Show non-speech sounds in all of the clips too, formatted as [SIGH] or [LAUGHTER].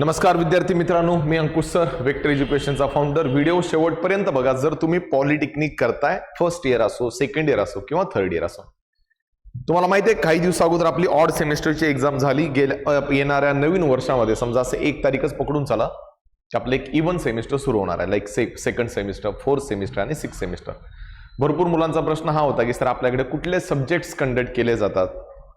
नमस्कार विद्यार्थी मित्रांनो मी अंकुश सर वेक्टर एज्युकेशनचा फाउंडर व्हिडिओ शेवटपर्यंत बघा जर तुम्ही पॉलिटेक्निक करताय फर्स्ट इयर असो सेकंड इयर असो किंवा थर्ड इयर असो. तुम्हाला माहिती आहे काही दिवस अगोदर आपली ऑड सेमिस्टरची एक्झाम झाली गेल्या येणाऱ्या नवीन वर्षामध्ये समजा असं एक तारीखच पकडून चला आपलं एक इव्हन सेमिस्टर सुरू होणार आहे. Like say second semester fourth semester आणि सिक्स सेमिस्टर भरपूर मुलांचा प्रश्न हा होता की सर आपल्याकडे कुठले सब्जेक्ट्स कंडक्ट केले जातात?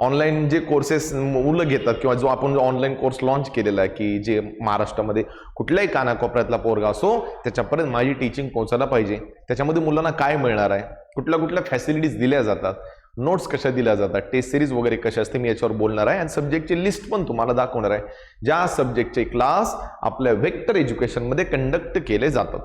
ऑनलाईन जे कोर्सेस मुलं घेतात किंवा जो आपण ऑनलाईन कोर्स लॉन्च केलेला आहे की जे महाराष्ट्रामध्ये कुठल्याही कानाकोपऱ्यातला पोरगा असो त्याच्यापर्यंत माझी टीचिंग पोहोचायला पाहिजे. त्याच्यामध्ये मुलांना काय मिळणार आहे? कुठल्या कुठल्या फॅसिलिटीज दिल्या जातात? नोट्स कशा दिल्या जातात? टेस्ट सिरीज वगैरे कशा असते? मी याच्यावर बोलणार आहे. आणि सब्जेक्टची लिस्ट पण तुम्हाला दाखवणार आहे. ज्या सब्जेक्टचे क्लास आपल्या व्हेक्टर एज्युकेशनमध्ये कंडक्ट केले जातात.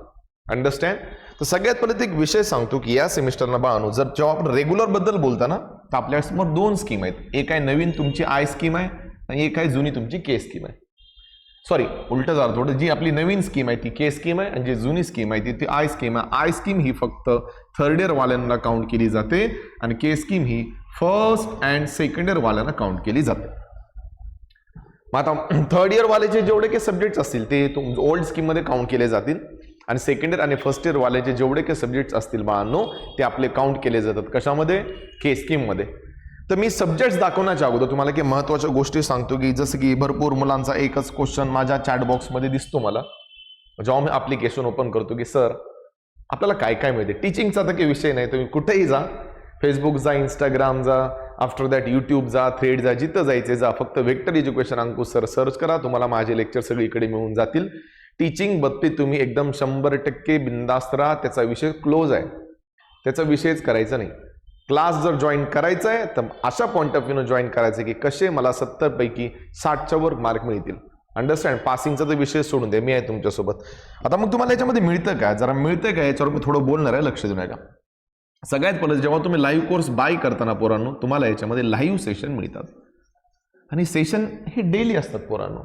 अंडरस्टँड तर सगळ्यात पहिले एक विषय सांगतो की या सेमिस्टरला बाळानो जर जेव्हा आपण रेग्युलरबद्दल बोलता ना तर आपल्यासमोर दोन स्कीम आहेत. एक आहे नवीन तुमची आय स्कीम आहे आणि एक आहे जुनी तुमची के स्कीम आहे. सॉरी उलटं झालं थोडं. जी आपली नवीन स्कीम आहे ती के स्कीम आहे आणि जी जुनी स्कीम आहे ती ती आय स्कीम आहे. आय स्कीम ही फक्त थर्ड इयर वाल्यांना काउंट केली जाते आणि के स्कीम ही फर्स्ट अँड सेकंड इयर वाल्यांना काउंट केली जाते. मग आता [CLEARS THROAT] थर्ड इयरवाल्याचे जेवढे काही सब्जेक्ट्स असतील ते तुम ओल्ड स्कीममध्ये काउंट केले जातील. आणि सेकंड इयर आणि फर्स्ट इयर वाल्याचे जेवढे काही सब्जेक्ट्स असतील बाळांनो ते आपले काउंट केले जातात. कशामध्ये? के स्कीममध्ये तर मी सब्जेक्ट्स दाखवण्याच्या अगोदर तुम्हाला काही महत्त्वाच्या गोष्टी सांगतो की जसं की भरपूर मुलांचा एकच क्वेश्चन माझ्या चॅट बॉक्समध्ये दिसतो मला. जेव्हा मी ॲप्लिकेशन ओपन करतो की सर आपल्याला काय काय मिळते टीचिंगचा तर काही विषय नाही. तुम्ही कुठेही जा. फेसबुक जा इंस्टाग्राम जा. आफ्टर दॅट यूट्यूब जा थ्रेड जा. जिथं जायचे जा. फक्त vector education Ankush sir search करा. तुम्हाला माझे लेक्चर सगळीकडे मिळून जातील. टीचिंग बाबतीत तुम्ही एकदम शंभर टक्के बिंदास्त राहा. त्याचा विषय क्लोज आहे. त्याचा विषयच करायचा नाही. क्लास जर जॉईन करायचा आहे तर अशा पॉईंट ऑफ व्ह्यूनं जॉईन करायचं की कसे मला सत्तरपैकी साठच्या वर मार्क मिळतील. अंडरस्टँड पासिंगचा तर विषय सोडून दे. मी आहे तुमच्यासोबत. आता मग तुम्हाला याच्यामध्ये मिळतं का? जरा मिळतं का? याच्यावर मी थोडं बोलणार आहे. लक्ष देऊ का सगळ्यात पहिलं जेव्हा तुम्ही लाईव्ह कोर्स बाय करताना पोरांनो तुम्हाला याच्यामध्ये लाईव्ह सेशन मिळतात. आणि सेशन हे डेली असतात पोरांनो.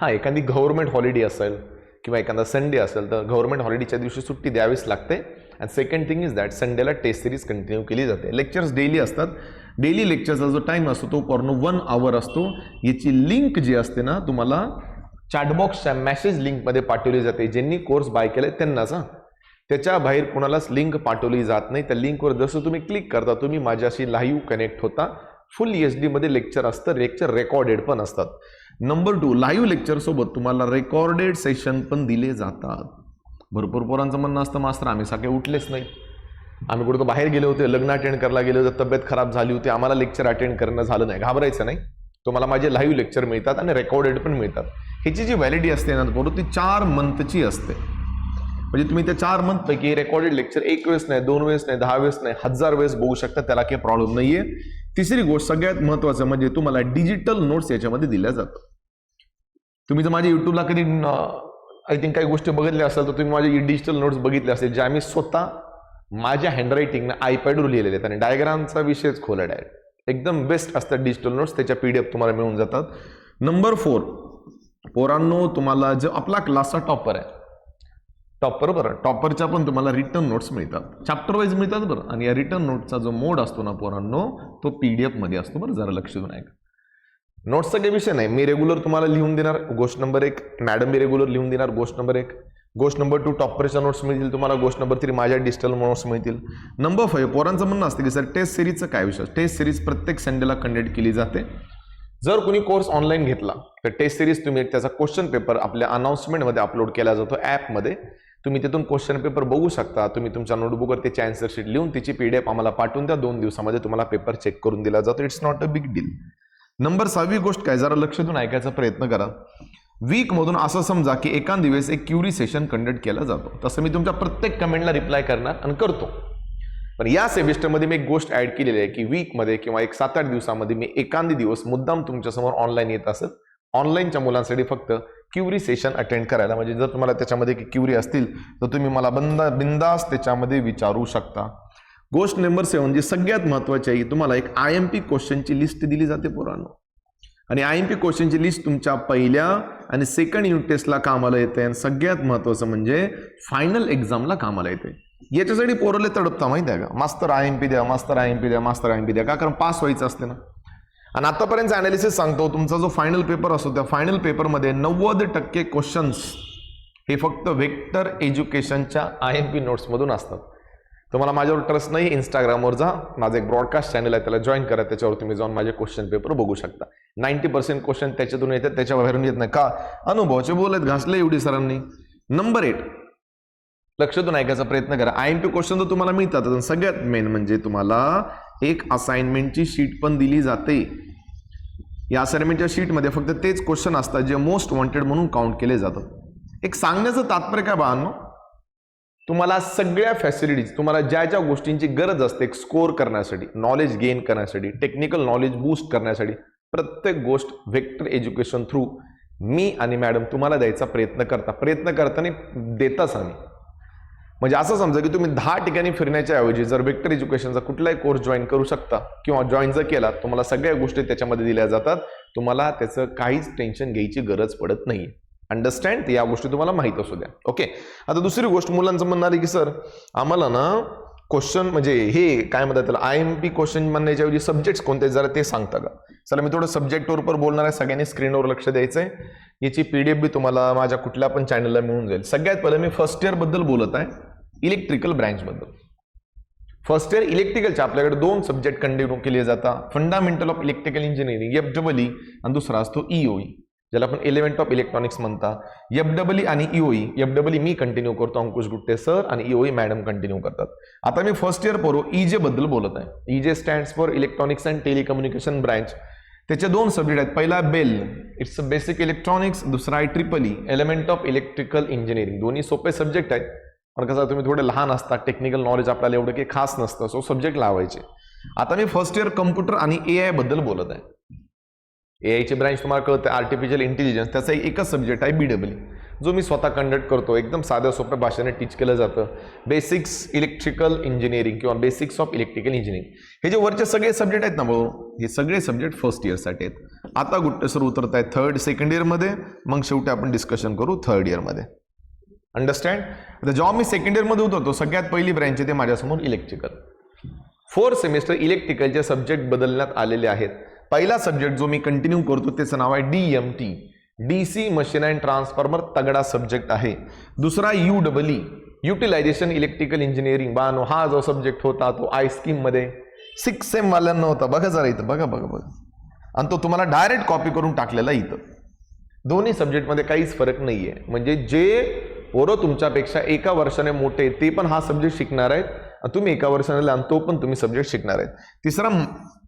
हां एखादी गव्हर्नमेंट हॉलिडे असेल किंवा एखादा संडे असेल तर गव्हर्नमेंट हॉलिडेच्या दिवशी सुट्टी द्यावीच लागते. And second thing is that संडेला टेस्ट सिरीज कंटिन्यू केली जाते. लेक्चर्स डेली असतात. डेली लेक्चरचा जो टाईम असतो तो पूर्ण वन आवर असतो. याची लिंक जी असते ना तुम्हाला चॅटबॉक्सच्या मेसेज लिंकमध्ये पाठवली जाते. ज्यांनी कोर्स बाय केले त्यांनाच हां. त्याच्या बाहेर कुणालाच लिंक पाठवली जात नाही. त्या लिंकवर जसं तुम्ही क्लिक करता तुम्ही माझ्याशी लाईव्ह कनेक्ट होता. फुल एच डीमध्ये लेक्चर असतं. लेक्चर रेकॉर्डेड पण असतात. नंबर टू लाईव्ह लेक्चरसोबत तुम्हाला रेकॉर्डेड सेशन पण दिले जातात. भरपूर पोरांचं म्हणणं असतं मास्तर आम्ही सकाळी उठलेच नाही. आम्ही कुठं बाहेर गेले होते लग्न अटेंड करायला गेले होते तब्येत खराब झाली होती आम्हाला लेक्चर अटेंड करणं झालं नाही. घाबरायचं नाही. तुम्हाला माझे लाईव्ह लेक्चर मिळतात आणि रेकॉर्डेड पण मिळतात. ह्याची जी व्हॅलिडी असते ना बरोबर ती चार मंथची असते. म्हणजे तुम्ही त्या चार मंथपैकी रेकॉर्डेड लेक्चर एक वेळेस नाही दोन वेळेस नाही दहा वेळेस नाही हजार वेळेस बघू शकता त्याला काही प्रॉब्लेम नाहीये. तिसरी गोष्ट सगळ्यात महत्वाचं म्हणजे तुम्हाला डिजिटल नोट्स याच्यामध्ये दिल्या जातात. तुम्ही जर माझ्या युट्यूबला कधी आय थिंक काही गोष्टी बघितल्या असाल तर तुम्ही माझे डिजिटल नोट्स बघितले असेल ज्या मी स्वतः माझ्या हँडरायटिंगनं आयपॅडवर लिहिलेले आहेत. आणि डायग्रामचा विषयच खोला डायरेक्ट एकदम बेस्ट असतात डिजिटल नोट्स त्याच्या पी डी एफ तुम्हाला मिळून जातात. नंबर फोर पोरांनो तुम्हाला जो आपला क्लासचा टॉपर आहे टॉपर बरं टॉपरच्या पण तुम्हाला रिटर्न नोट्स मिळतात. चॅप्टर वाईज मिळतात बरं. आणि या रिटर्न नोटचा जो मोड असतो ना पोरांनो तो पी डी एफमध्ये असतो बरं जरा लक्ष देऊन ऐका. नोट्सचा काही विषय नाही. मी रेग्युलर तुम्हाला लिहून देणार. गोष्ट नंबर एक. मॅडम मी रेग्युलर लिहून देणार गोष्ट नंबर एक. गोष्ट नंबर टू टॉपरच्या नोट्स मिळतील तुम्हाला. गोष्ट नंबर थ्री माझ्या डिजिटल नोट्स मिळतील. नंबर फाईव्ह पोरांचं म्हणणं असतं की सर टेस्ट सिरीजचं काय विषय? टेस्ट सिरीज प्रत्येक संडेला कंडक्ट केली जाते. जर कोणी कोर्स ऑनलाईन घेतला तर टेस्ट सिरीज तुम्ही त्याचा क्वेश्चन पेपर आपल्या अनाऊन्समेंटमध्ये अपलोड केला जातो ॲपमध्ये तुम्ही तिथून क्वेश्चन पेपर बघू शकता. तुम्ही तुमच्या नोटबुकवर त्याची अँसर शीट लिहून तिची पी डी एफ आम्हाला पाठवून द्या. दोन दिवसामध्ये तुम्हाला पेपर चेक करून दिला जातो. It's not a big deal number सहावी गोष्ट काय? जरा लक्ष देऊन ऐकायचा प्रयत्न करा. वीकमधून असं समजा की एका दिवस एक क्युरी सेशन कंडक्ट केला जातो. तसं मी तुमच्या प्रत्येक कमेंटला रिप्लाय करणार आणि करतो. पण या सेमिस्टरमध्ये मी एक गोष्ट ॲड केलेली आहे की वीकमध्ये किंवा एक सात आठ दिवसामध्ये मी एखादी दिवस मुद्दाम तुमच्यासमोर ऑनलाईन येत असत. ऑनलाईनच्या मुलांसाठी फक्त क्युरी सेशन अटेंड करायला. म्हणजे जर तुम्हाला त्याच्यामध्ये क्युरी असतील तर तुम्ही मला बंद बिंदास त्याच्यामध्ये विचारू शकता. गोष्ट नंबर सेवन जी सगळ्यात महत्त्वाची आहे तुम्हाला एक आय एम पी क्वेश्चनची लिस्ट दिली जाते पोरांनो. आणि आय एम पी क्वेश्चनची लिस्ट तुमच्या पहिल्या आणि सेकंड युनिट टेस्टला कामाला येते. आणि सगळ्यात महत्त्वाचं म्हणजे फायनल एक्झामला कामाला येते. याच्यासाठी पोरले तडपता माहिती आहे का? मास्तर आय एम पी द्या मास्तर आय एम पी द्या मास्तर आय एम पी द्या. का? कारण पास व्हायचं असते ना. आणि आतापर्यंत अनालिसिस सांगतो तुमचा जो फायनल पेपर असतो त्या फायनल पेपरमध्ये नव्वद टक्के क्वेश्चन्स हे फक्त वेक्टर एज्युकेशनच्या आय एम पी नोट्समधून असतात. तुम्हाला माझ्यावर ट्रस्ट नाही इंस्टाग्रामवर जा. माझं एक ब्रॉडकास्ट चॅनल आहे त्याला जॉईन करा. त्याच्यावर तुम्ही जाऊन माझे क्वेश्चन पेपर बघू शकता. नाईन्टी पर्सेंट क्वेश्चन त्याच्यातून येतात त्याच्या बाहेरून येत नाही. का? अनुभवाचे बोलत घासले एवढी सरांनी. नंबर एट लक्ष देऊन ऐकायचा प्रयत्न करा. आय एम पी क्वेश्चन तर तुम्हाला मिळतात. सगळ्यात मेन म्हणजे तुम्हाला एक असाइनमेंटची शीट पण दिली जाते. या असाइनमेंटच्या शीटमध्ये फक्त तेच क्वेश्चन असतात जे मोस्ट वॉन्टेड म्हणून काउंट केले जातात. एक सांगण्याचं तात्पर्य काय बाळांनो तुम्हाला सगळ्या फॅसिलिटीज तुम्हाला ज्या ज्या गोष्टींची गरज असते स्कोअर स्कोर करण्यासाठी नॉलेज गेन करण्यासाठी टेक्निकल नॉलेज बूस्ट करण्यासाठी प्रत्येक गोष्ट व्हेक्टर एज्युकेशन थ्रू मी आणि मॅडम तुम्हाला द्यायचा प्रयत्न करता. प्रयत्न करताना देताच आम्ही. म्हणजे असं समजा की तुम्ही दहा ठिकाणी फिरण्याच्या ऐवजी जर व्हेक्टर एज्युकेशनचा कुठलाही कोर्स जॉईन करू शकता किंवा जॉईन जर केला तुम्हाला सगळ्या गोष्टी त्याच्यामध्ये दिल्या जातात. तुम्हाला त्याचं काहीच टेन्शन घ्यायची गरज पडत नाही अंडरस्टँड या गोष्टी तुम्हाला माहीत असू द्या. ओके आता दुसरी गोष्ट मुलांचं म्हणणं आली की सर आम्हाला ना क्वेश्चन म्हणजे हे काय म्हणतात त्याला? आय एम पी क्वेश्चन म्हणण्याच्या ऐवजी सब्जेक्ट्स कोणते? जरा ते सांगता का? चला मी थोडं सब्जेक्टवर पर बोलणार आहे. सगळ्यांनी स्क्रीनवर लक्ष द्यायचं आहे याची पी डी एफ बी तुम्हाला माझ्या कुठल्या पण चॅनलला मिळून जाईल. सगळ्यात पहिले मी फर्स्ट इयरबद्दल बोलत आहे. इलेक्ट्रिकल ब्रँचबद्दल फर्स्ट इयर इलेक्ट्रिकलच्या आपल्याकडे दोन सब्जेक्ट कंटिन्यू केले जातात fundamental of electrical engineering F double E आणि दुसरा असतो ईओई ज्याला आपण एलिमेंट ऑफ इलेक्ट्रॉनिक्स म्हणता. एफ डबल ई आणिईओई एफ डबल ई मी कंटिन्यू करतो अंकुश गुट्टे सर आणि ईओई मॅडम कंटिन्यू करतात. आता मी फर्स्ट इयर पोरो ईजे बद्दल बोलत आहे. EJ stands for electronics and telecommunication branch त्याचे दोन सब्जेक्ट आहेत. पहिला BEL it's a basic electronics दुसरा आहे triple E element of electrical engineering दोन्ही सोपे सब्जेक्ट आहेत. पण कसं तुम्ही थोडे लहान असतात टेक्निकल नॉलेज आपल्याला एवढं काही खास नसतं. सो सब्जेक्ट लावायचे. आता मी फर्स्ट इयर कम्प्युटर आणि ए आयबद्दल बोलत आहे. ए आयची ब्रँच तुम्हाला कळतं आर्टिफिशियल इंटेलिजन्स त्याचा एकच सब्जेक्ट आहे बी डब्ल्यू जो मी स्वतः कंडक्ट करतो एकदम साध्या सोप्या भाषेने टीच केलं जातं. बेसिक्स इलेक्ट्रिकल इंजिनिअरिंग किंवा बेसिक्स ऑफ इलेक्ट्रिकल इंजिनिअरिंग हे जे वरचे सगळे सब्जेक्ट आहेत ना भाऊ हे सगळे सब्जेक्ट फर्स्ट इयरसाठी आहेत. आता गुट्टे सर उतरत आहेत थर्ड सेकंड इयरमध्ये मग शेवटी आपण डिस्कशन करू थर्ड इयरमध्ये अंडरस्टँड आता जेव्हा मी सेकंड इयरमध्ये उतरतो सगळ्यात पहिली ब्रँच आहे ते माझ्यासमोर इलेक्ट्रिकल फोर सेमिस्टर इलेक्ट्रिकलचे सब्जेक्ट बदलण्यात आलेले आहेत. पहिला सब्जेक्ट जो मी कंटिन्यू करतो त्याचं नाव आहे D M T D C machine and transformer तगडा सब्जेक्ट आहे. दुसरा U double E utilization electrical engineering Bano हा जो सब्जेक्ट होता तो आय स्कीममध्ये सिक्स सेम वाल्यांना होता. बघा जरा इथं बघा बघा बघा. आणि तो तुम्हाला डायरेक्ट कॉपी करून टाकलेला इथं. दोन्ही सब्जेक्टमध्ये काहीच फरक नाही आहे म्हणजे जे पोरं तुमच्यापेक्षा एका वर्षाने मोठे ते पण हा सब्जेक्ट शिकणार आहेत. तुम्ही एका वर्षाने लहान तो पण तुम्ही सब्जेक्ट शिकणार आहेत. तिसरा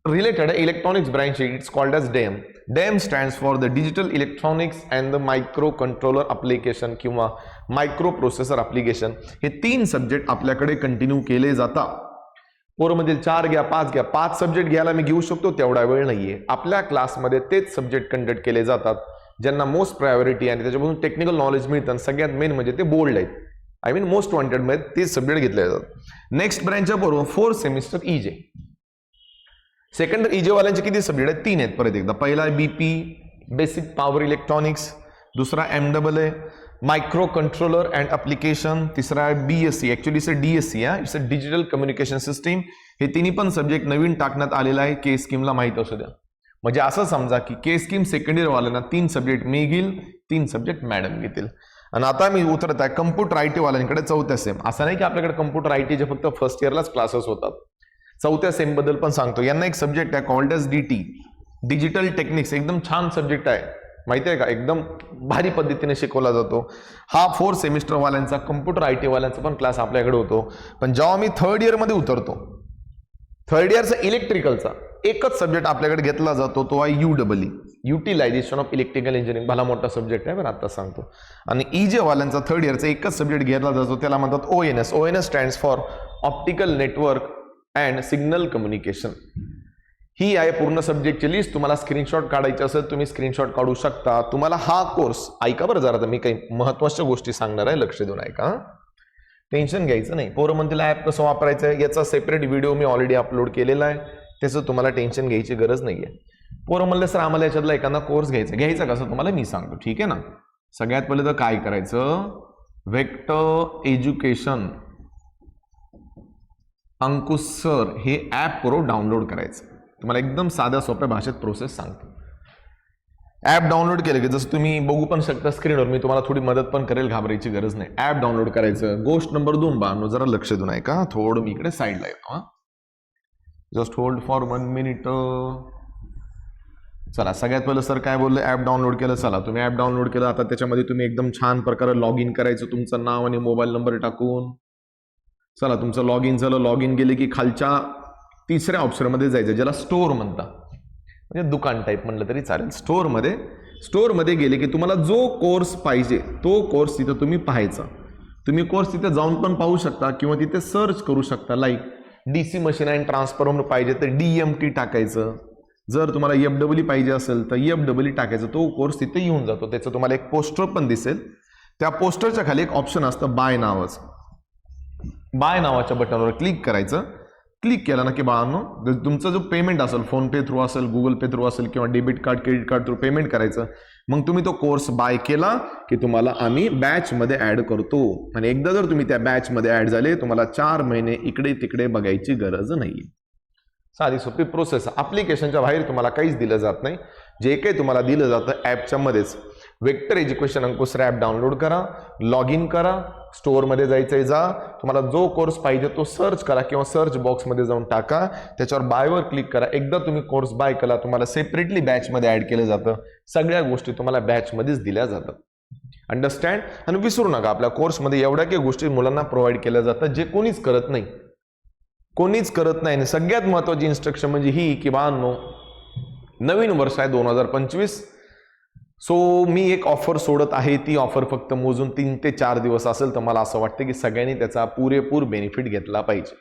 रिलेटेड आहे electronics branch it's called as DEM DEM stands for the digital electronics and the microcontroller application किंवा मायक्रो प्रोसेसर अप्लिकेशन हे तीन सब्जेक्ट आपल्याकडे कंटिन्यू केले जातात पोरमधील चार घ्या पाच घ्या पाच सब्जेक्ट घ्यायला मी घेऊ शकतो तेवढा वेळ नाहीये. आपल्या क्लासमध्ये तेच सब्जेक्ट कंडक्ट केले जातात ज्यांना मोस्ट प्रायोरिटी आणि त्याच्यापासून टेक्निकल नॉलेज मिळतं सगळ्यात मेन म्हणजे ते बोल्ड आहेत. आय मीन मोस्ट वॉन्टेडमध्ये तेच सब्जेक्ट घेतले जातात. नेक्स्ट ब्रँचच्या बरोबर four semester EJ second EJ वाल्यांचे किती सब्जेक्ट आहेत? तीन आहेत परत एकदा. पहिला आहे बीपी बेसिक पॉवर इलेक्ट्रॉनिक्स दुसरा M double A microcontroller and application तिसरा आहे B S C actually it's a D S C आहे it's a digital communication system हे तिन्ही पण सब्जेक्ट नवीन टाकण्यात आलेला आहे. के स्कीमला माहीत असू द्या. म्हणजे असं समजा की के स्कीम सेकंड इयरवाल्यांना तीन सब्जेक्ट मी घेईल तीन सब्जेक्ट मॅडम घेतील. आणि आता मी उतरत आहे कम्प्युटर आय टी वाल्यांकडे चौथ्या सेम असं नाही की आपल्याकडे कम्प्युटर आय टीचे फक्त फर्स्ट इयरलाच क्लासेस होतात. चौथ्या सेमबद्दल पण सांगतो. यांना एक सब्जेक्ट आहे called S D T digital techniques एकदम छान सब्जेक्ट आहे. माहिती आहे का? एकदम भारी पद्धतीने शिकवला जातो. हा फोर सेमिस्टर वाल्यांचा कम्प्युटर आय टी वाल्यांचा पण क्लास आपल्याकडे होतो. पण जेव्हा मी थर्ड इयरमध्ये उतरतो थर्ड इयरचा इलेक्ट्रिकलचा एकच सब्जेक्ट आपल्याकडे घेतला जातो तो आहे U double E utilization of electrical engineering भला मोठा सब्जेक्ट आहे पण आता सांगतो. आणि इजे वाल्यांचा थर्ड इयरचा एकच सब्जेक्ट घेतला जातो त्याला म्हणतात O N S O N S stands for optical network and signal communication ही आहे पूर्ण सब्जेक्टची लिस्ट तुम्हाला स्क्रीनशॉट काढायची असेल तुम्ही स्क्रीनशॉट काढू शकता. तुम्हाला हा कोर्स ऐका बरं जरा मी काही महत्त्वाच्या गोष्टी सांगणार आहे लक्ष देऊन ऐका टेन्शन घ्यायचं नाही. पोरं म्हणतील ॲप कसं वापरायचं आहे? याचा सेपरेट व्हिडिओ मी ऑलरेडी अपलोड केलेला आहे. त्याचं तुम्हाला टेन्शन घ्यायची गरज नाही आहे पोरं म्हणलं सर आम्हाला याच्यातला एखादा कोर्स घ्यायचा घ्यायचा कसं? तुम्हाला मी सांगतो. ठीक आहे ना? सगळ्यात पहिले तर काय करायचं? वेक्टर एज्युकेशन अंकुश सर हे ॲप पुरो डाउनलोड करायचं. तुम्हाला एकदम साध्या सोप्या भाषेत प्रोसेस सांगतो. ॲप डाउनलोड केलं की जसं तुम्ही बघू पण शकता स्क्रीनवर मी तुम्हाला थोडी मदत पण करेल घाबरायची गरज नाही. ॲप डाउनलोड करायचं. गोष्ट नंबर दोन बानो जरा लक्ष देऊन आहे का थोडं मी इकडे साईडला येतो हां. Just hold for one minute चला सगळ्यात पहिलं सर काय बोललं? ॲप डाउनलोड केलं चला. तुम्ही ॲप डाउनलोड केलं आता त्याच्यामध्ये तुम्ही एकदम छान प्रकारे लॉग इन करायचं तुमचं नाव आणि मोबाईल नंबर टाकून. चला तुमचं लॉग इन झालं लॉग इन गेले की खालच्या तिसऱ्या ऑप्शनमध्ये जायचं ज्याला स्टोअर म्हणता म्हणजे दुकान टाईप म्हणलं तरी चालेल. स्टोअरमध्ये स्टोअरमध्ये गेले की तुम्हाला जो कोर्स पाहिजे तो कोर्स तिथं तुम्ही पाहायचा. तुम्ही कोर्स तिथे जाऊन पण पाहू शकता किंवा तिथे सर्च करू शकता. Like D C machine and transformer पाहिजे तर डी एम टी टाकायचं. जर तुम्हाला एफ डब्ल्यू पाहिजे असेल तर एफ डब्ल्यू टाकायचं तो कोर्स तिथे येऊन जातो. त्याचं तुम्हाला एक पोस्टर पण दिसेल. त्या पोस्टरच्या खाली एक ऑप्शन असतं बाय नावाचं बाय नावाच्या बटनवर क्लिक करायचं. क्लिक केलं ना की बाळांनो तुमचा जो पेमेंट असेल फोनपे थ्रू असेल गुगल पे थ्रू असेल किंवा debit card credit card through payment करायचं मग तुम्ही तो कोर्स बाय केला की तुम्हाला आम्ही बॅचमध्ये ॲड करतो. आणि एकदा जर तुम्ही त्या बॅचमध्ये ॲड झाले तुम्हाला चार महिने इकडे तिकडे बघायची गरज नाही साधी सोपी प्रोसेस ॲप्लिकेशनच्या बाहेर तुम्हाला काहीच दिलं जात नाही. जे काही तुम्हाला दिलं जातं ॲपच्या मध्येच. Vector Education Ankush sir app download करा. लॉग इन करा. स्टोअरमध्ये जायचं आहे जा. तुम्हाला जो कोर्स पाहिजे तो सर्च करा किंवा सर्च बॉक्समध्ये जाऊन टाका. त्याच्यावर बायवर क्लिक करा. एकदा तुम्ही कोर्स बाय केला तुम्हाला सेपरेटली बॅचमध्ये ॲड केलं जातं. सगळ्या गोष्टी तुम्हाला बॅचमध्येच दिल्या जातात. अंडरस्टँड आणि विसरू नका. आपल्या कोर्समध्ये एवढ्या काही गोष्टी मुलांना प्रोव्हाइड केल्या जातात जे कोणीच करत नाही. कोणीच करत नाही. आणि सगळ्यात महत्त्वाची इन्स्ट्रक्शन म्हणजे ही की बांनो नवीन वर्ष आहे दोन हजार पंचवीस. सो मी एक ऑफर सोडत आहे ती ऑफर फक्त मोजून तीन ते चार दिवस असेल तर मला असं वाटतं की सगळ्यांनी त्याचा पुरेपूर बेनिफिट घेतला पाहिजे.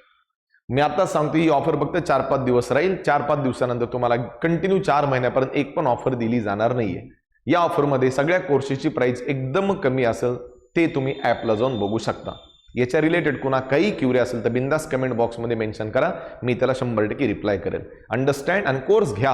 मी आता सांगतो ही ऑफर फक्त चार पाच दिवस राहील. चार पाच दिवसानंतर तुम्हाला कंटिन्यू चार महिन्यापर्यंत एक पण ऑफर दिली जाणार नाहीये. या ऑफरमध्ये सगळ्या कोर्सेसची प्राईस एकदम कमी असेल ते तुम्ही ॲपला जाऊन बघू शकता. याच्या रिलेटेड कुणा काही क्युरी असेल तर बिंदास कमेंट बॉक्समध्ये मेन्शन करा. मी त्याला शंभर टक्के रिप्लाय करेल. अंडरस्टँड आणि कोर्स घ्या.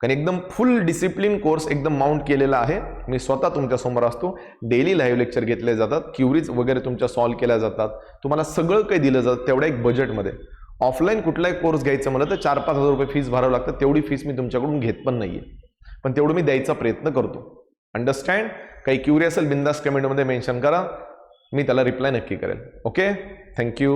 कारण एकदम फुल डिसिप्लिन कोर्स एकदम माउंट केलेला आहे. मी स्वतः तुमच्यासमोर असतो. डेली लाईव्ह लेक्चर घेतले जातात. क्युरीज वगैरे तुमच्या सॉल्व्ह केल्या जातात. तुम्हाला सगळं काही दिलं जातं तेवढ्या एक बजेटमध्ये ऑफलाईन कुठलाही कोर्स घ्यायचं म्हणलं तर चार पाच हजार रुपये फीस भरावं लागतं. तेवढी फीस मी तुमच्याकडून घेत पण नाही आहे पण तेवढं मी द्यायचा प्रयत्न करतो. अंडरस्टँड काही क्युरी असेल बिंदास कमेंटमध्ये मेन्शन करा. मी त्याला रिप्लाय नक्की करेल. Okay thank you